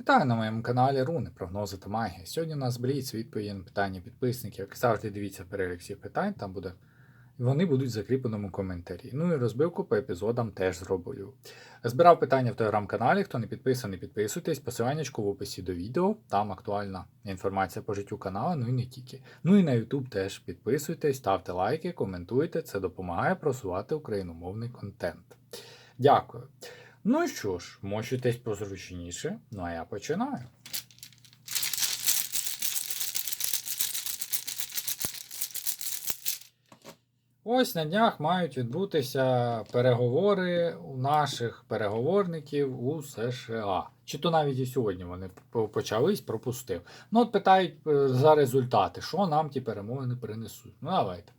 Вітаю на моєму каналі Руни, прогнози та магія. Сьогодні у нас бліц відповіді на питання підписників. Як завжди, дивіться перелік всіх питань, там буде. Вони будуть в закріпленому коментарі. Ну і розбивку по епізодам теж зроблю. Збирав питання в телеграм-каналі. Хто не підписаний, підписуйтесь. Посиланнячко в описі до відео. Там актуальна інформація по життю каналу, ну і не тільки. Ну і на YouTube теж підписуйтесь, ставте лайки, коментуйте. Це допомагає просувати україномовний контент. Дякую. Ну що ж, мочитесь позручніше, ну а я починаю. Ось на днях мають відбутися переговори у наших переговорників у США. Чи то навіть і сьогодні вони почались, пропустив. Ну, от питають е, за результати, що нам ті перемовини принесуть. Ну, давайте.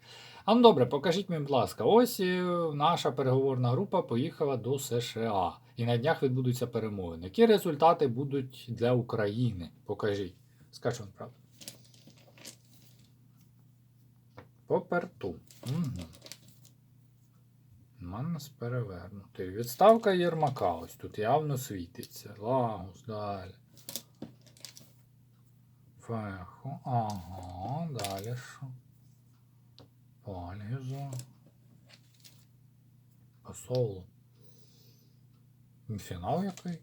А ну добре, покажіть мені, будь ласка, ось е, наша переговорна група поїхала до США. І на днях відбудуться перемовини. Які результати будуть для України? Покажіть. Скажу вам правду. Поперту. Угу. Манас перевернутий. Відставка Єрмака. Ось тут явно світиться. Лагус далі. Фехо. Ага, далі що? Пальгізо. Посолу. Фінал який?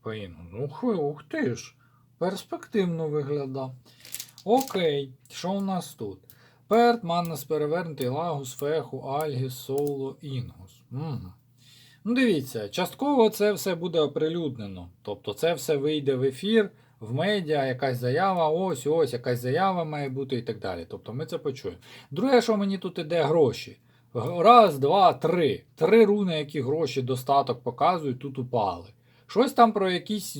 Поїну. Ну, хи, ух ти ж. Перспективно виглядав. Окей, що у нас тут? Перт, Маннас перевернутий, Лагус, Феху, Альгіс, Соуло, Інгус. Угу. Ну, дивіться, частково це все буде оприлюднено. Тобто це все вийде в ефір, в медіа, якась заява, ось, ось, якась заява має бути і так далі. Тобто ми це почуємо. Друге, що мені тут іде гроші. Раз, два, три. Три руни, які гроші достаток показують, тут упали. Щось там про якісь,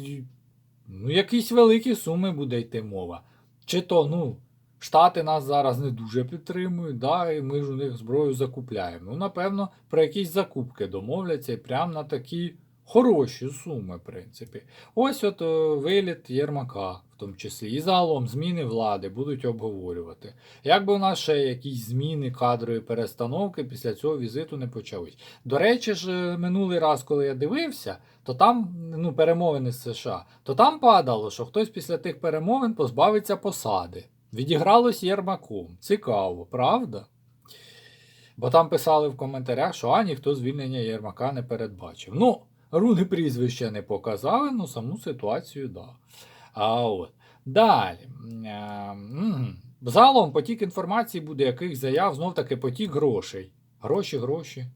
ну, якісь великі суми буде йти мова. Чи то, ну, Штати нас зараз не дуже підтримують, да, і ми ж у них зброю закупляємо. Ну, напевно, про якісь закупки домовляться і прямо на такі хороші суми, в принципі. Ось от е, виліт Єрмака, в тому числі. І загалом зміни влади будуть обговорювати. Якби у нас ще якісь зміни кадрові перестановки після цього візиту не почались. До речі ж, е, минулий раз, коли я дивився, то там ну, перемовини з США, то там падало, що хтось після тих перемовин позбавиться посади. Відігралось Єрмаком. Цікаво, правда? Бо там писали в коментарях, що а ніхто звільнення Єрмака не передбачив. Ну, руни прізвища не показали, ну саму ситуацію да. А от. Далі. Е, мгм. Загалом потік інформації буде, яких заяв, знов таки потік грошей. Гроші, гроші.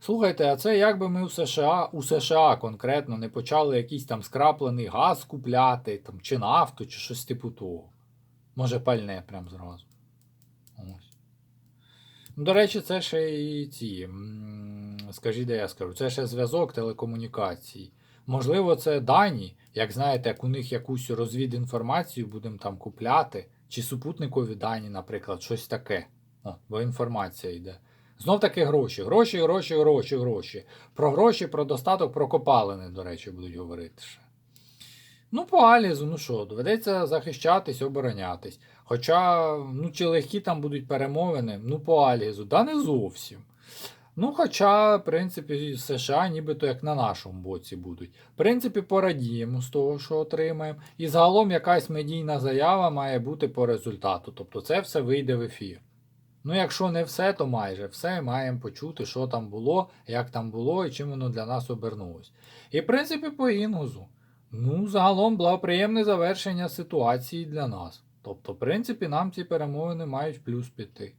Слухайте, а це якби ми у США, у США конкретно не почали якийсь там скраплений газ купляти, там, чи нафту, чи щось типу того. Може, пальне прям зразу. Ось. До речі, це ще і ці. Скажіть, де я скажу, це ще зв'язок телекомунікацій. Можливо, це дані, як знаєте, як у них якусь розвідінформацію будемо там купляти, чи супутникові дані, наприклад, щось таке. О, бо інформація йде. Знов таки гроші. Гроші, гроші, гроші, гроші. Про гроші, про достаток, про копалини, до речі, будуть говорити ще. Ну, по Алізу, ну що, доведеться захищатись, оборонятись. Хоча, ну, чи легкі там будуть перемовини, ну, по Алізу, да не зовсім. Ну, хоча, в принципі, США нібито як на нашому боці будуть. В принципі, порадіємо з того, що отримаємо. І загалом якась медійна заява має бути по результату. Тобто це все вийде в ефір. Ну, якщо не все, то майже все маємо почути, що там було, як там було і чим воно для нас обернулось. І, в принципі, по інгузу. Ну, загалом благоприємне завершення ситуації для нас. Тобто, в принципі, нам ці перемовини мають плюс піти.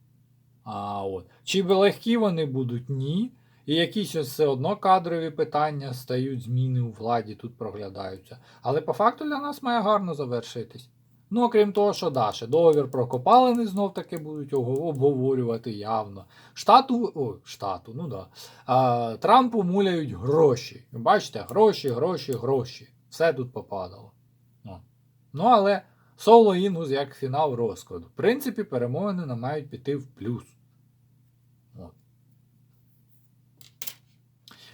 А от. Чи легкі вони будуть? Ні. І якісь все одно кадрові питання стають, зміни у владі тут проглядаються. Але по факту для нас має гарно завершитись. Ну, окрім того, що да, ще договір про копалини знов таки будуть обговорювати явно. Штату, о, штату, ну да. А, Трампу муляють гроші. Бачите, гроші, гроші, гроші. Все тут попадало. Ну, ну але соло Інгус як фінал розкладу. В принципі, перемовини нам мають піти в плюс.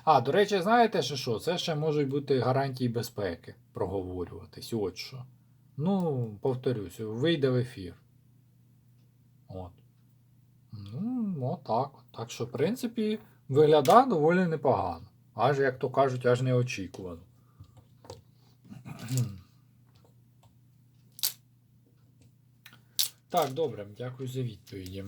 А, до речі, знаєте ще що? Це ще можуть бути гарантії безпеки проговорюватись. От що. Ну, повторюсь, вийде в ефір. От. Ну, отак. Так що, в принципі, виглядає доволі непогано. Аж, як то кажуть, аж неочікувано. Так, добре, дякую за відповіді.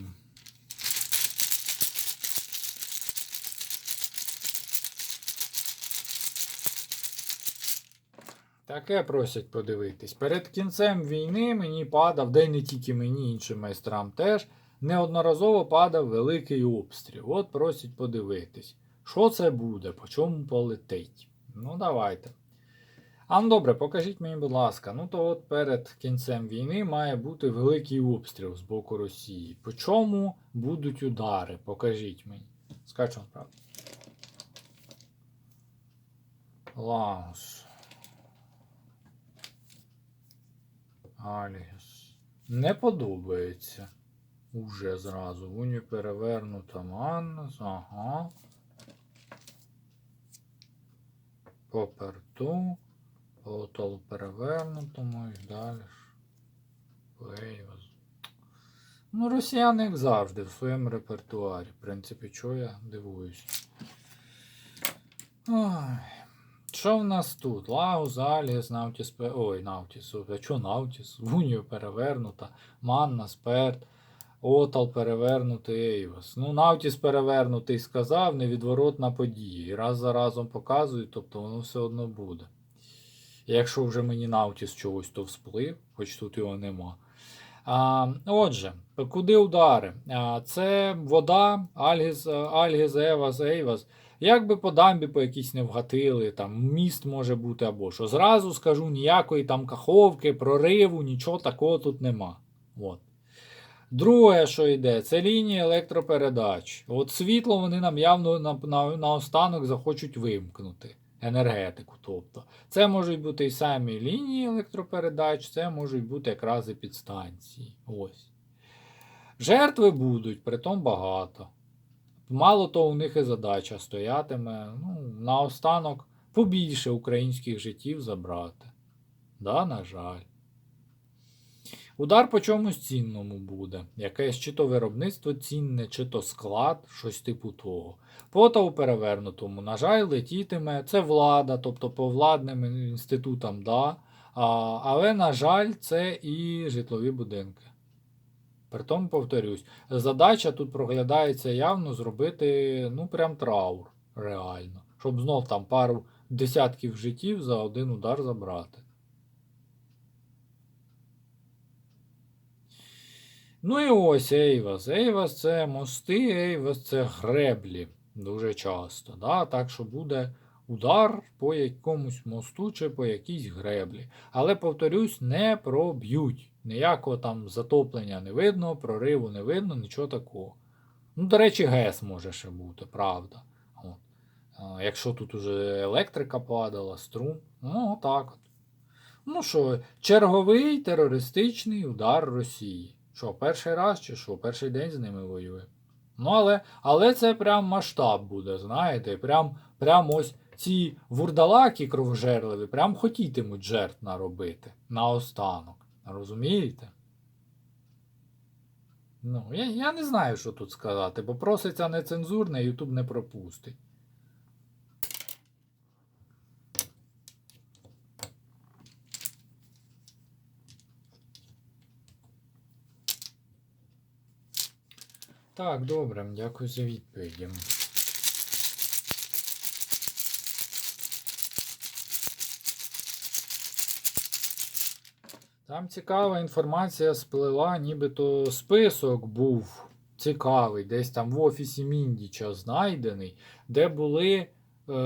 Таке просять подивитись. Перед кінцем війни мені падав, де й не тільки мені, іншим майстрам теж, неодноразово падав великий обстріл. От просять подивитись. Що це буде, по чому полетить? Ну, давайте. А ну добре, покажіть мені, будь ласка. Ну то от перед кінцем війни має бути великий обстріл з боку Росії. По чому будуть удари? Покажіть мені. Скажіть вам правду. Лаус. Аліс. Не подобається. Уже зразу. Уні перевернута Маннас. Ага. Поперту. Отол перевернутому і далі. ж. Ну, росіяни, як завжди, в своєму репертуарі. В принципі, чого я дивуюсь. Ой. Що в нас тут? Лагус, Аліс, Наутіс, ой, Наутіс, а чого Наутіс? Вунію перевернута, Манна, Сперт, Отал перевернутий, Ейвас. Ну, Наутіс перевернутий сказав, невідворотна подія. І раз за разом показують, тобто воно все одно буде. Якщо вже мені Наутіс чогось то всплив, хоч тут його нема. А, отже, куди удари? А, це вода, Альгіз, Альгіз, Евас, Ейвас. Як би по дамбі по якійсь не вгатили, там міст може бути або що. Зразу скажу, ніякої там каховки, прориву, нічого такого тут нема. От. Друге, що йде, це лінії електропередач. От світло вони нам явно на, на, на останок захочуть вимкнути. Енергетику. тобто. Це можуть бути і самі лінії електропередач, це можуть бути якраз і підстанції. Ось. Жертви будуть, притом багато. Мало того, у них і задача стоятиме. Ну, наостанок побільше українських життів забрати. Да, на жаль. Удар по чомусь цінному буде. Якесь чи то виробництво цінне, чи то склад, щось типу того. Пота у перевернутому, на жаль, летітиме. Це влада, тобто по владним інститутам, да. А, але, на жаль, це і житлові будинки. Притом, повторюсь, задача тут проглядається явно зробити ну прям траур, реально. Щоб знов там пару десятків життів за один удар забрати. Ну і ось Ейвас. Ейвас це мости, Ейвас це греблі дуже часто. Да? Так що буде удар по якомусь мосту чи по якійсь греблі. Але, повторюсь, не проб'ють. Ніякого там затоплення не видно, прориву не видно, нічого такого. Ну, до речі, ГЕС може ще бути, правда. От. Якщо тут уже електрика падала, струм, ну отак от. Ну що, черговий терористичний удар Росії. Що, перший раз чи що, перший день з ними воює? Ну, але, але це прям масштаб буде, знаєте, прям, прям ось ці вурдалаки кровожерливі прям хотітимуть жертв наробити наостанок. Розумієте? Ну, я, я не знаю, що тут сказати, бо проситься нецензурне, Ютуб не пропустить. Так, добре, дякую за відповіді. Там цікава інформація сплила, нібито список був цікавий, десь там в офісі Міндіча знайдений, де були е,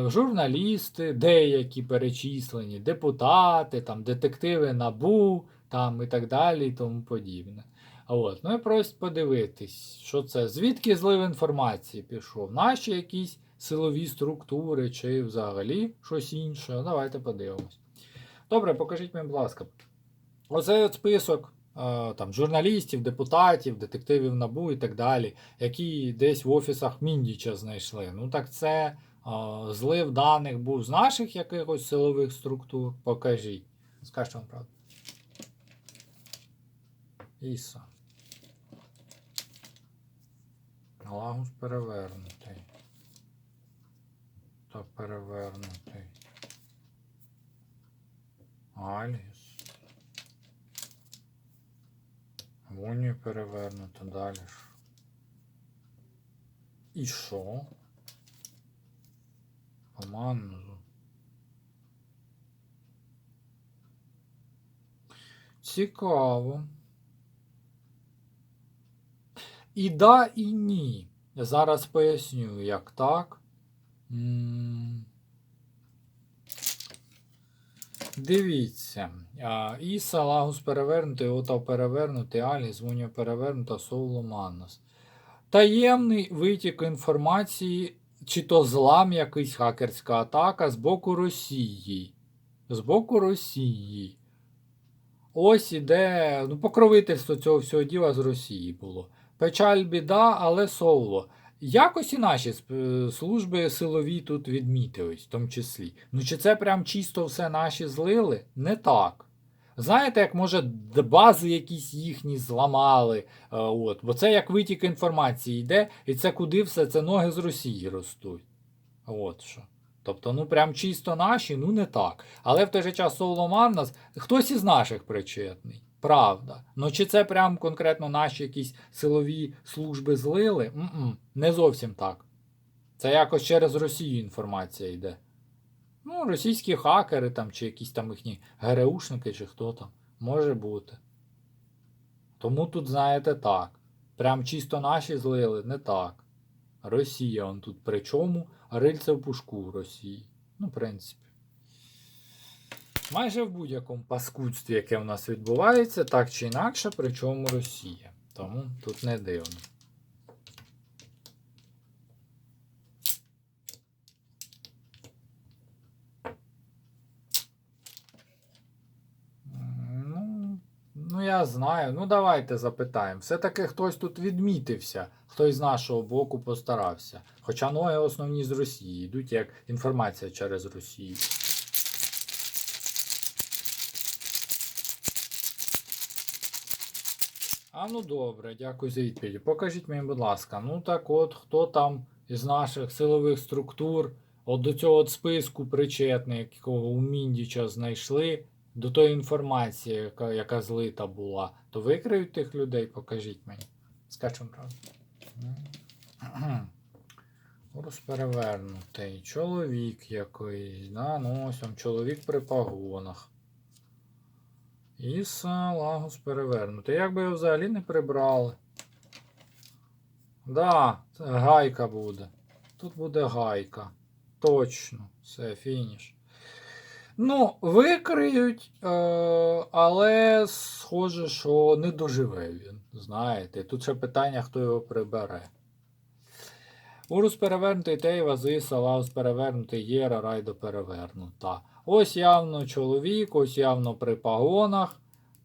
журналісти, деякі перечислені, депутати, там, детективи НАБУ там, і так далі і тому подібне. А От, ну і просять подивитись, що це, звідки злив інформації пішов, наші якісь силові структури чи взагалі щось інше. Давайте подивимось. Добре, покажіть мені, будь ласка. Оцей от список е, там, журналістів, депутатів, детективів НАБУ і так далі, які десь в офісах Міндіча знайшли. Ну так це е, злив даних був з наших якихось силових структур. Покажіть. Скажіть вам правду. Іса. Лагус перевернутий. та перевернутий. Альгіс. В унію перевернуто далі ж. І що? По. Цікаво. І да, і ні. Я зараз поясню, як так. М. Дивіться. Іса, Лагус перевернутий, Отав перевернутий, Аліс, Вуня перевернута, Соуло Маннос. Таємний витік інформації, чи то злам якийсь хакерська атака з боку Росії. З боку Росії. Ось іде ну, покровительство цього всього діла з Росії було. Печаль біда, але соло. Якось і наші служби силові тут відмітились, в тому числі. Ну чи це прям чисто все наші злили? Не так. Знаєте, як може бази якісь їхні зламали. е, От, бо це як витік інформації йде, і це куди все, це ноги з Росії ростуть. От що. Тобто, ну прям чисто наші, ну не так. Але в той же час Соломан нас хтось із наших причетний. Правда. Ну чи це прям конкретно наші якісь силові служби злили? М-м, не зовсім так. Це якось через Росію інформація йде. Ну, російські хакери там, чи якісь там їхні ГРУшники, чи хто там. Може бути. Тому тут, знаєте, так. Прям чисто наші злили, не так. Росія он тут при чому? Рильце в пушку в Росії. Ну, в принципі. Майже в будь-якому паскудстві, яке в нас відбувається, так чи інакше, причому Росія. Тому тут не дивно. Ну, ну, я знаю. Ну, давайте запитаємо. Все-таки хтось тут відмітився, хтось з нашого боку постарався. Хоча ноги основні з Росії йдуть як інформація через Росію. А ну добре, дякую за відповідь. Покажіть мені, будь ласка, ну так от, хто там із наших силових структур от до цього от списку причетний, якого у Міндіча знайшли, до тої інформації, яка, яка злита була, то викриють тих людей, покажіть мені. Скачемо правда. Розперевернутий. Чоловік якийсь. Да? Ну, ось он чоловік при погонах. Іса Лагус перевернутий. Як би його взагалі не прибрали? Да, гайка буде. Тут буде гайка. Точно. Все, фініш. Ну, викриють, е, але схоже, що не доживе він. Знаєте, тут ще питання, хто його прибере. Урус перевернутий Тейва, Зиса, Лаус перевернутий, Єра, Райдо перевернута. Ось явно чоловік, ось явно при пагонах.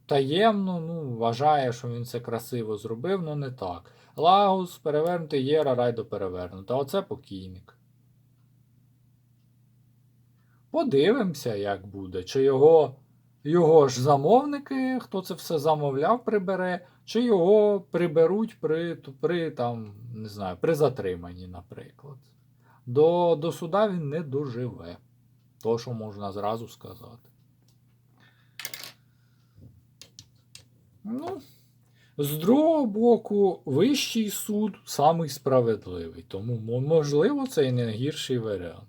Таємно, ну, вважає, що він це красиво зробив, ну не так. Лагус перевернутий, Єра, Райдо перевернута. Оце покійник. Подивимося, як буде. Чи його, його ж замовники, хто це все замовляв, прибере, чи його приберуть при, при, там, не знаю, при затриманні, наприклад. До, до суда він не доживе. То, що можна зразу сказати. Ну, з другого боку, вищий суд самий справедливий. Тому, можливо, це і не гірший варіант.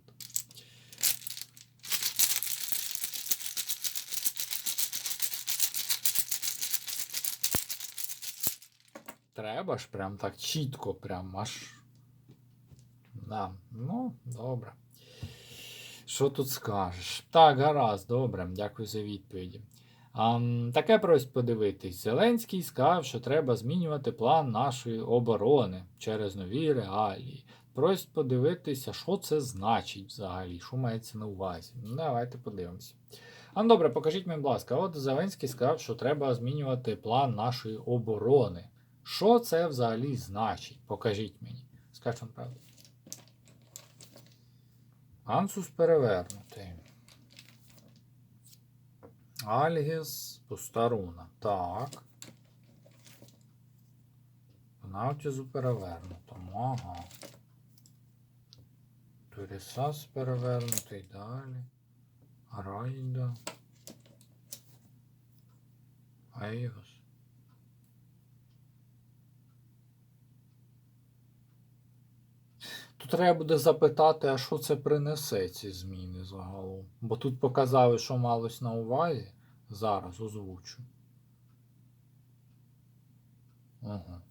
Треба ж прям так чітко, прям аж. Да, ну, добре. Що тут скажеш? Так, гаразд, добре, дякую за відповіді. А, таке просить подивитись. Зеленський сказав, що треба змінювати план нашої оборони через нові реалії. Просить подивитися, що це значить взагалі, що мається на увазі. Ну, давайте подивимося. А ну, добре, покажіть мені, будь ласка, от Зеленський сказав, що треба змінювати план нашої оборони. Що це взагалі значить? Покажіть мені. Скажіть правду. Ансус перевернутий. Альгіс Пустаруна. Так. Навтізу перевернутому. Ага. Турісас перевернутий далі. Райда. Айгос. Тут треба буде запитати, а що це принесе ці зміни загалом. Бо тут показали, що малось на увазі. Зараз озвучу. Ага.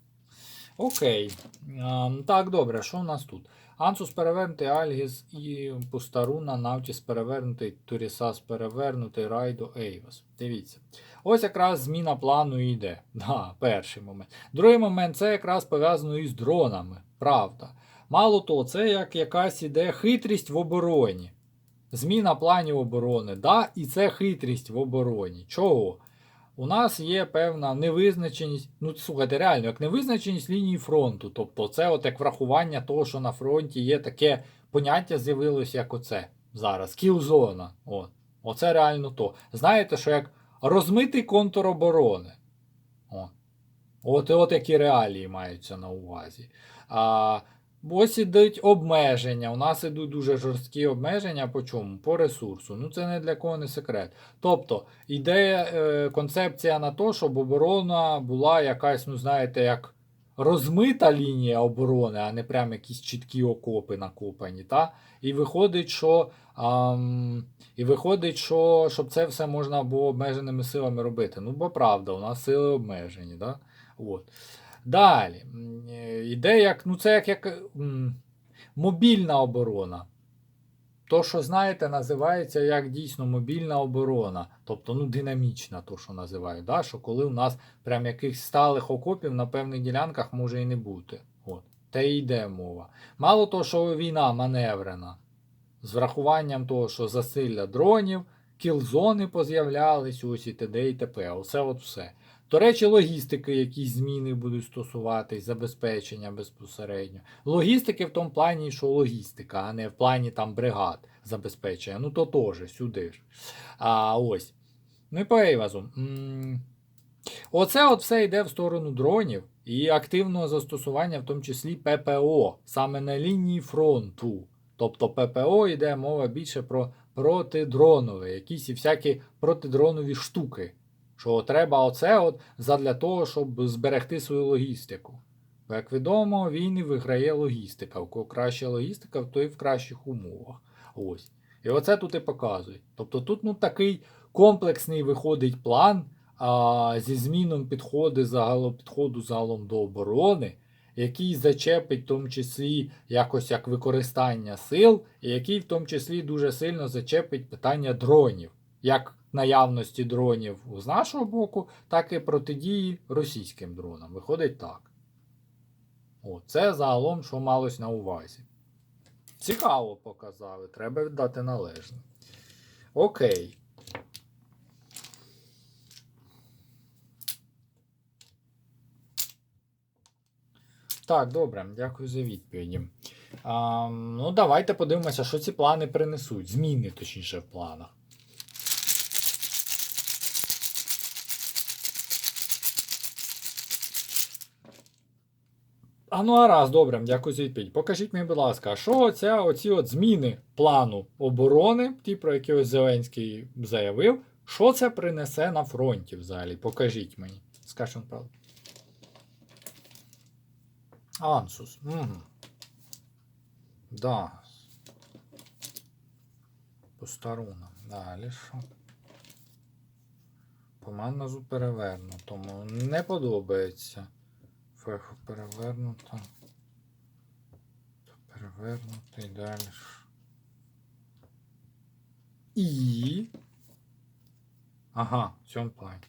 Окей. А, так, добре, що в нас тут? Ансус перевернутий, Альгіс і Пустаруна, Навтіс перевернутий, Турісас перевернутий, Райдо, Ейвас. Дивіться. Ось якраз зміна плану йде. Да, перший момент. Другий момент це якраз пов'язано із дронами. Правда. Мало того, це як якась іде хитрість в обороні. Зміна планів оборони. Да, і це хитрість в обороні. Чого? У нас є певна невизначеність. Ну, слухайте, реально, як невизначеність лінії фронту. Тобто, це от як врахування того, що на фронті є таке поняття з'явилось, як оце зараз. Кілзона. От. Оце реально то. Знаєте, що як розмитий контур оборони. От. От, от які реалії маються на увазі. А, ось ідуть обмеження. У нас ідуть дуже жорсткі обмеження по чому? По ресурсу. Ну це не для кого не секрет. Тобто йде е, концепція на те, щоб оборона була якась, ну знаєте, як розмита лінія оборони, а не прям якісь чіткі окопи накопані. Та? І виходить, що. Ам, і виходить, що щоб це все можна було обмеженими силами робити. Ну, бо правда, у нас сили обмежені. Да? От. Далі. Е, Іде як, ну це як, як мобільна оборона. То, що знаєте, називається як дійсно мобільна оборона, тобто ну, динамічна, то, що називають. Да? Що коли у нас прям якихось сталих окопів на певних ділянках може і не бути. От. Те й йде мова. Мало того, що війна маневрена, з врахуванням того, що засилля дронів, кілзони поз'являлись, ось і т.д. і т.п. Оце от все. До речі, логістики, якісь зміни будуть стосуватись, забезпечення безпосередньо. Логістики в тому плані, що логістика, а не в плані там бригад забезпечення. Ну то теж сюди ж. А ось. Ну і по Ейвазу. Оце от все йде в сторону дронів і активного застосування, в тому числі ППО, саме на лінії фронту. Тобто ППО йде мова більше про протидронове, якісь і всякі протидронові штуки. Що треба оце от задля того, щоб зберегти свою логістику. Бо, як відомо, війни виграє логістика. У кого краща логістика, в той в кращих умовах. Ось. І оце тут і показують. Тобто тут ну, такий комплексний виходить план а, зі зміном підходи загалом, підходу загалом до оборони, який зачепить в тому числі якось як використання сил, і який в тому числі дуже сильно зачепить питання дронів. Як наявності дронів з нашого боку, так і протидії російським дронам. Виходить так. О, це загалом, що малось на увазі. Цікаво показали, треба віддати належне. Окей. Так, добре, дякую за відповіді. А, ну, давайте подивимося, що ці плани принесуть. Зміни, точніше, в планах. А ну а раз, добре, дякую за відповідь. Покажіть мені, будь ласка, що оця, оці от зміни плану оборони, ті, про які ось Зеленський заявив, що це принесе на фронті взагалі? Покажіть мені. Скажіть правду. Ансус. Угу. Да. Постаруна. Далі що? По маназу перевернутому. Не подобається. Феху перевернуто. Перевернутий далі. І. Ага, в цьому плані.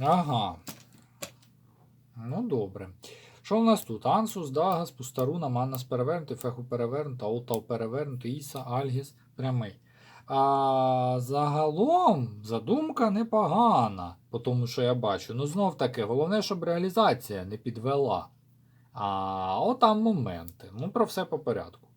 Ага. Ну, добре. Що в нас тут? Ансус, Дагас, Пустаруна, Маннас перевернутий, Феху перевернутий, Аутал перевернутий, Іса, Альгіс прямий. А загалом задумка непогана, по тому що я бачу. Ну, знов таки, головне, щоб реалізація не підвела. А отам моменти. Ну, про все по порядку.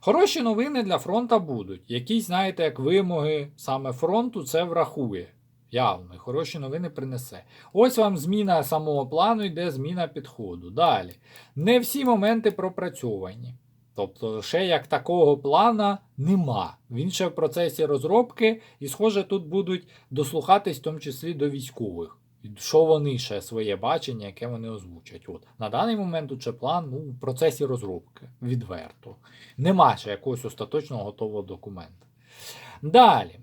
Хороші новини для фронта будуть. Якісь, знаєте, як вимоги саме фронту це врахує. Явно, хороші новини принесе. Ось вам зміна самого плану, йде зміна підходу. Далі. Не всі моменти пропрацьовані. Тобто, ще як такого плана нема. Він ще в процесі розробки, і, схоже, тут будуть дослухатись в тому числі до військових. Що вони ще своє бачення, яке вони озвучать. От. На даний момент тут ще план ну, в процесі розробки. Відверто. Нема ще якогось остаточного готового документа. Далі,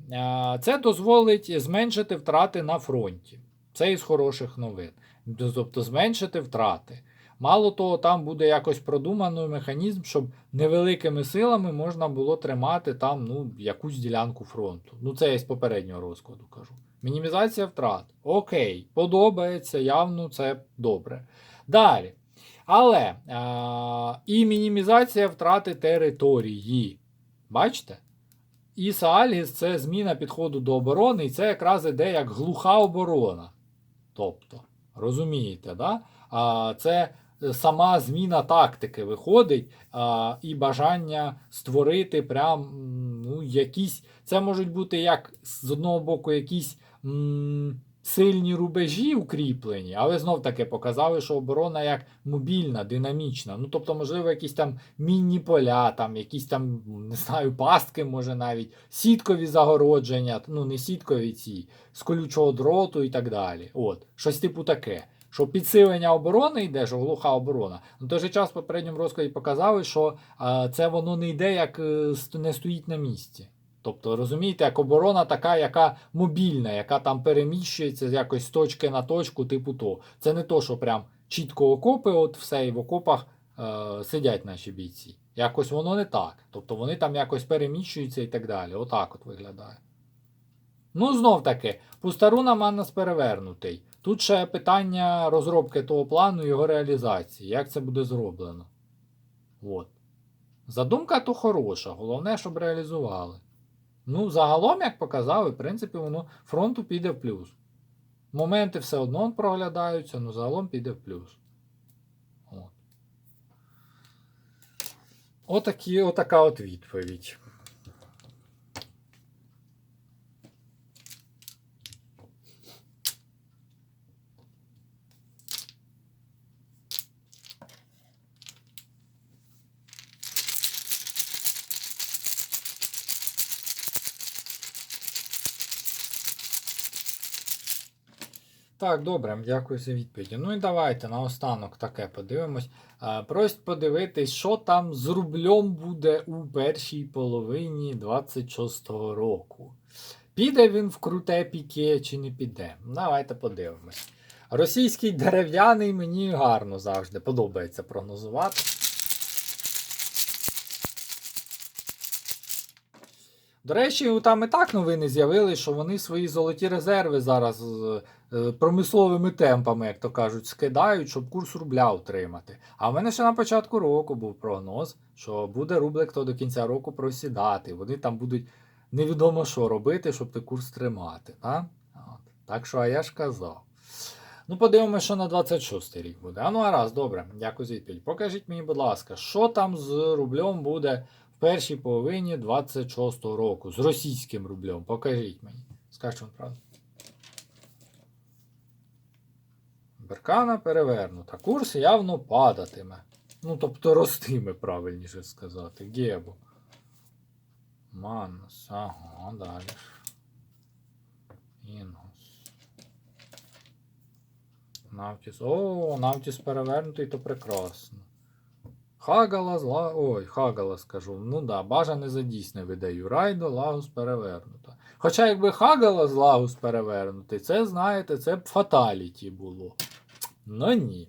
це дозволить зменшити втрати на фронті. Це із хороших новин. Тобто зменшити втрати. Мало того, там буде якось продуманий механізм, щоб невеликими силами можна було тримати там ну, якусь ділянку фронту. Ну, це я з попереднього розкладу кажу. Мінімізація втрат. Окей, подобається, явно це добре. Далі. Але а, і мінімізація втрати території. Бачите? Іса Альгіс це зміна підходу до оборони, і це якраз іде як глуха оборона. Тобто, розумієте, да? а, це сама зміна тактики виходить, а, і бажання створити прям ну, якісь. Це можуть бути як з одного боку якісь м, сильні рубежі укріплені, але знов таки показали, що оборона як мобільна, динамічна. Ну, тобто, можливо, якісь там мінні поля, там, якісь там, не знаю, пастки, може навіть, сіткові загородження, ну не сіткові ці, з колючого дроту і так далі. От, щось типу таке. Що підсилення оборони йде, що глуха оборона. На той же час в попередньому розкладі показали, що а, це воно не йде, як е, не стоїть на місці. Тобто, розумієте, як оборона така, яка мобільна, яка там переміщується якось з точки на точку, типу то. Це не то, що прям чітко окопи, от все, і в окопах е, сидять наші бійці. Якось воно не так. Тобто вони там якось переміщуються і так далі. Отак от виглядає. Ну, знов таки, Пустаруна Маннас перевернутий. Тут ще питання розробки того плану і його реалізації. Як це буде зроблено? От. Задумка то хороша, головне, щоб реалізували. Ну, загалом, як показали, в принципі, воно фронту піде в плюс. Моменти все одно проглядаються, але загалом піде в плюс. От. Отакі, отака от відповідь. Так, добре, дякую за відповіді. Ну і давайте наостанок таке подивимось. Просять подивитись, що там з рублем буде у першій половині 26-го року. Піде він в круте піке чи не піде? Давайте подивимось. Російський дерев'яний мені гарно завжди подобається прогнозувати. До речі, там і так новини з'явилися, що вони свої золоті резерви зараз з е, промисловими темпами, як то кажуть, скидають, щоб курс рубля утримати. А в мене ще на початку року був прогноз, що буде рублик то до кінця року просідати. Вони там будуть невідомо що робити, щоб ти курс тримати. Так, От. так що, а я ж казав. Ну, подивимося, що на 26 рік буде. А ну, а раз, добре, дякую за відповідь. Покажіть мені, будь ласка, що там з рублем буде першій половині 26-го року з російським рублем. Покажіть мені. Скажіть вам правду. Беркана перевернута. Курс явно падатиме. Ну, тобто ростиме, правильніше сказати. Гебо. Маннус. Ага, далі. Інгус. Навтіс. О, Навтіс перевернутий, то прекрасно. Хагала зла. Ой, Хагала скажу. Ну да, бажане за дійсне видаю. Райдо, Лагус перевернута. Хоча якби Хагала з Лагус перевернутий, це, знаєте, це б фаталіті було. Ну ні.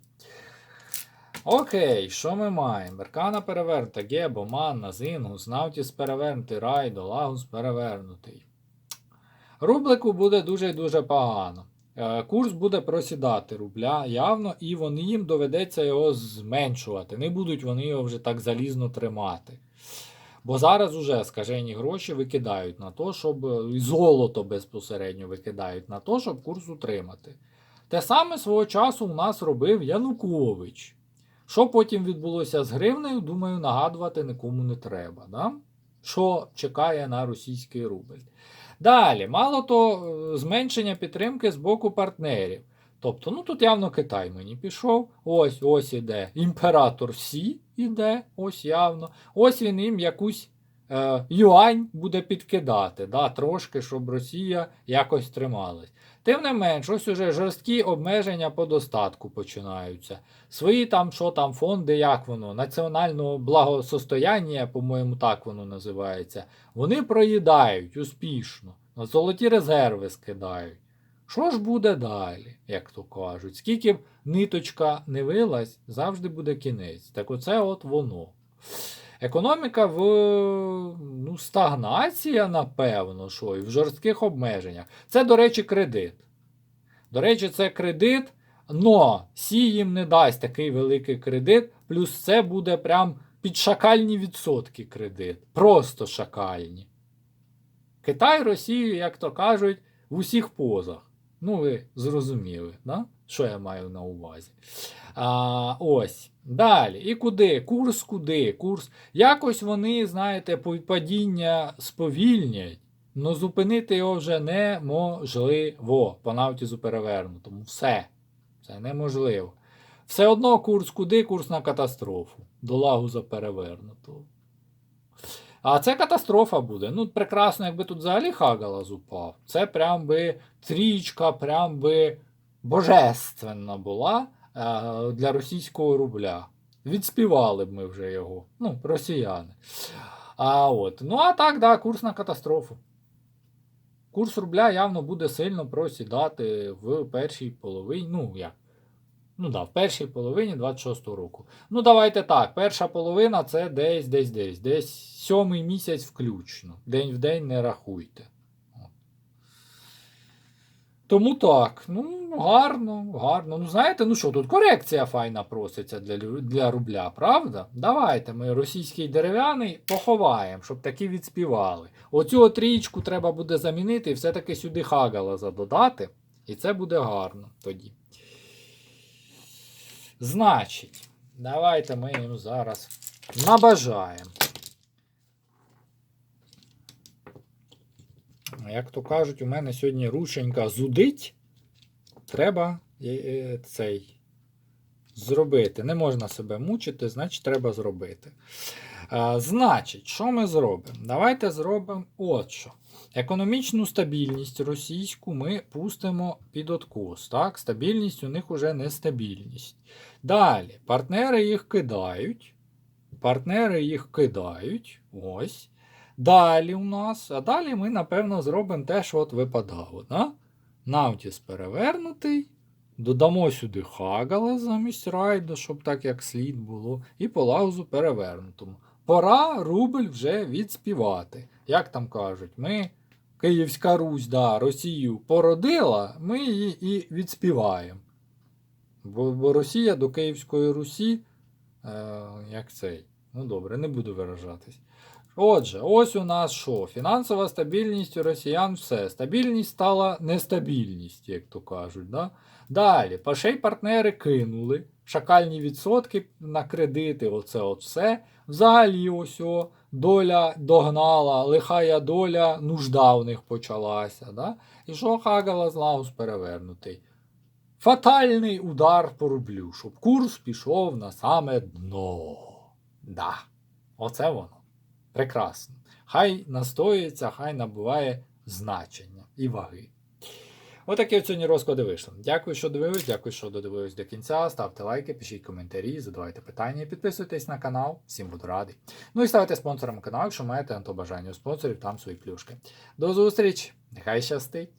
Окей, що ми маємо? Беркана перевернута, Гебо, Манна, Зінгус, Навтіс перевернутий, Райдо, Лагус перевернутий. Рублику буде дуже дуже погано. Е, Курс буде просідати рубля явно, і вони їм доведеться його зменшувати. Не будуть вони його вже так залізно тримати. Бо зараз уже скажені гроші викидають на то, щоб золото безпосередньо викидають на то, щоб курс утримати. Те саме свого часу у нас робив Янукович. Що потім відбулося з гривнею, думаю, нагадувати нікому не треба. Да? Що чекає на російський рубль. Далі, мало то, е, зменшення підтримки з боку партнерів. Тобто, ну тут явно Китай мені пішов. Ось, ось іде. Імператор Сі іде, ось явно. Ось він їм якусь юань буде підкидати, да, трошки, щоб Росія якось трималась. Тим не менш, ось уже жорсткі обмеження по достатку починаються. Свої там, що там, фонди, як воно, національного благосостояння, по-моєму, так воно називається, вони проїдають успішно, на золоті резерви скидають. Що ж буде далі, як то кажуть? Скільки б ниточка не вилась, завжди буде кінець. Так оце от воно. Економіка в ну, стагнація, напевно, що, і в жорстких обмеженнях. Це, до речі, кредит. До речі, це кредит, но Сі їм не дасть такий великий кредит, плюс це буде прям під шакальні відсотки кредит. Просто шакальні. Китай Росію, як то кажуть, в усіх позах. Ну, ви зрозуміли, да? що я маю на увазі. А, ось. Далі. І куди? Курс куди? Курс. Якось вони, знаєте, падіння сповільнять, але зупинити його вже неможливо по навтізу перевернутому. Все. Це неможливо. Все одно курс куди? Курс на катастрофу. До лагуза перевернутого. А це катастрофа буде. Ну, прекрасно, якби тут взагалі Хагалас упав. Це прям би трічка, прям би божественна була для російського рубля. Відспівали б ми вже його. Ну, росіяни. А от. Ну, а так, да, курс на катастрофу. Курс рубля явно буде сильно просідати в першій половині. Ну, як? Ну да, в першій половині 26-го року. Ну, давайте так. Перша половина це десь, десь, десь, десь сьомий місяць включно. День в день не рахуйте. Тому так, ну, гарно, гарно. Ну, знаєте, ну що, тут корекція файна проситься для, для рубля, правда? Давайте ми російський дерев'яний поховаємо, щоб такі відспівали. Оцю трічку треба буде замінити і все-таки сюди Хагалаза додати. І це буде гарно тоді. Значить, давайте ми їм зараз набажаємо. Як то кажуть, у мене сьогодні рушенька зудить. Треба е, е, цей зробити. Не можна себе мучити, значить, треба зробити. Значить, що ми зробимо? Давайте зробимо от що. Економічну стабільність російську ми пустимо під откос. Так? Стабільність у них уже нестабільність. Далі, партнери їх кидають. Партнери їх кидають. Ось. Далі у нас. А далі ми, напевно, зробимо те, що от випадало. Да? Навтіс перевернутий. Додамо сюди Хагала замість райду, щоб так як слід було. І по лаузу перевернутому. Пора рубль вже відспівати. Як там кажуть, ми, Київська Русь, да, Росію породила, ми її і відспіваємо. Бо, бо Росія до Київської Русі, е, як цей. Ну добре, не буду виражатись. Отже, ось у нас що? Фінансова стабільність у росіян все. Стабільність стала нестабільність, як то кажуть. Да? Далі, пашей партнери кинули. Шакальні відсотки на кредити, оце от все. Взагалі, ось о, доля догнала, лихая доля, нужда у них почалася. Да? І що Хагала Злагус перевернутий? Фатальний удар по рублю, щоб курс пішов на саме дно. Да, оце воно. Прекрасно. Хай настоюється, хай набуває значення і ваги. Отакі от сьогодні розклади вийшли. Дякую, що дивились, дякую, що додивились до кінця. Ставте лайки, пишіть коментарі, задавайте питання, підписуйтесь на канал, всім буду радий. Ну і ставайте спонсором каналу, якщо маєте на то бажання у спонсорів, там свої плюшки. До зустрічі! Нехай щастить!